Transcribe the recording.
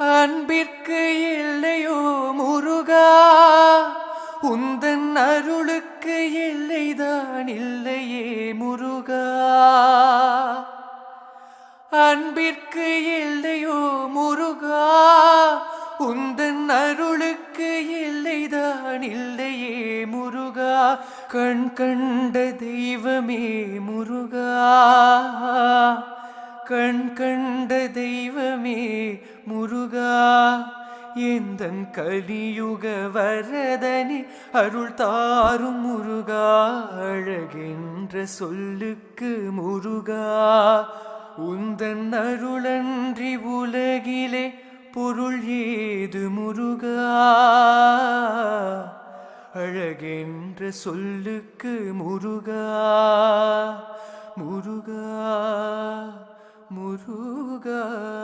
அன்பிற்கு இல்லையோ முருகா உந்தன் அருளுக்கு இல்லைதான் இல்லையே முருகா. அன்பிற்கு இல்லையோ முருகா உந்தன் அருளுக்கு இல்லைதான் இல்லையே முருகா. கண் கண்ட தெய்வமே முருகா கண் கண்ட தெய்வம் முருகா எந்தன் கலியுக வரதனி அருள் தாரும் முருகா அழகென்ற சொல்லுக்கு முருகா. உந்தன் அருளன்றி உலகிலே பொருள் ஏது முருகா? அழகென்ற சொல்லுக்கு முருகா. முருகா முருகா.